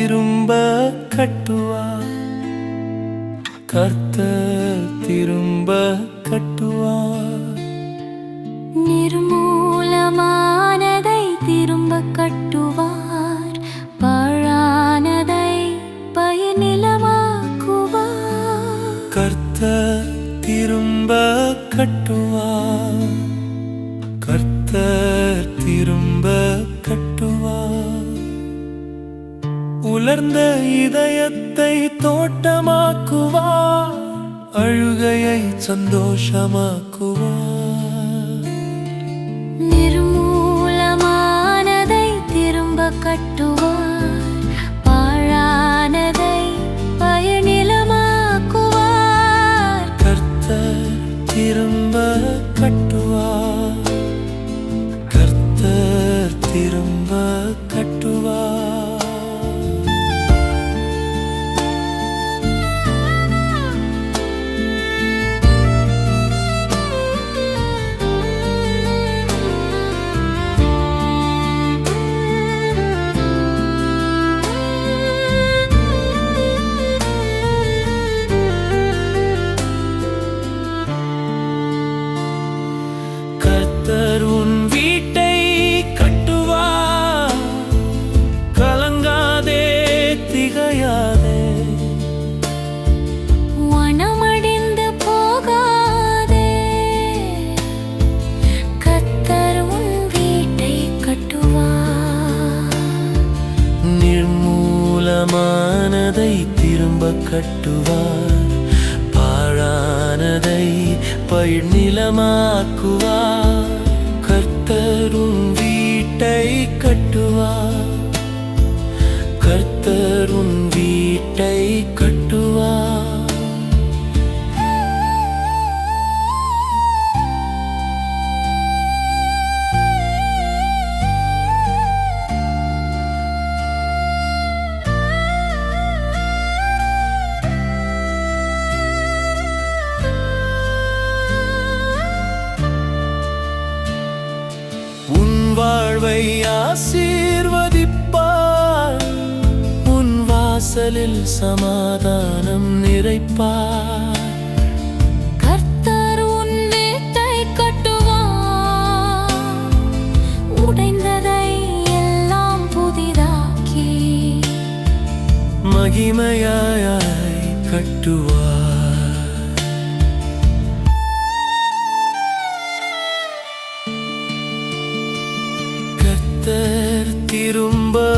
திரும்ப கட்டுவார் கர்த்தர் திரும்ப கட்டுவார் நிர்மூலமானதை திரும்ப கட்டுவார். பழானதை பயனிலமாக்குவார். கர்த்தர் திரும்ப கட்டுவார் கர்த்தர் உலர்ந்த இதயத்தை தோட்டமாக்குவார் அழுகையை சந்தோஷமாக்குவார் நிர்மூலமானதை திரும்ப கட்டுவார் பாழானதை பயனிலமாக்குவார் கர்த்தர் திரும்ப கட்டுவார் கர்த்தர் திரும்ப கட்டுவார் திகையாதே வனமடைந்து போகாதே. கத்தர் உன் வீட்டை கட்டுவார் நிர்மூலமானதை திரும்ப கட்டுவார் பாழானதை பயிர்நிலமாக்குவார் கர்த்தர் கோட்டை கட்டுவார் உன் வாழ்வை ஆசீர்வதிப்பார் வாசலில் சமாதானம் நிறைப்பார். கர்த்தர் உன் வீட்டை கட்டுவார். உடைந்ததை எல்லாம் புதிதாக்கி. மகிமையாய் கட்டுவார். திரும்ப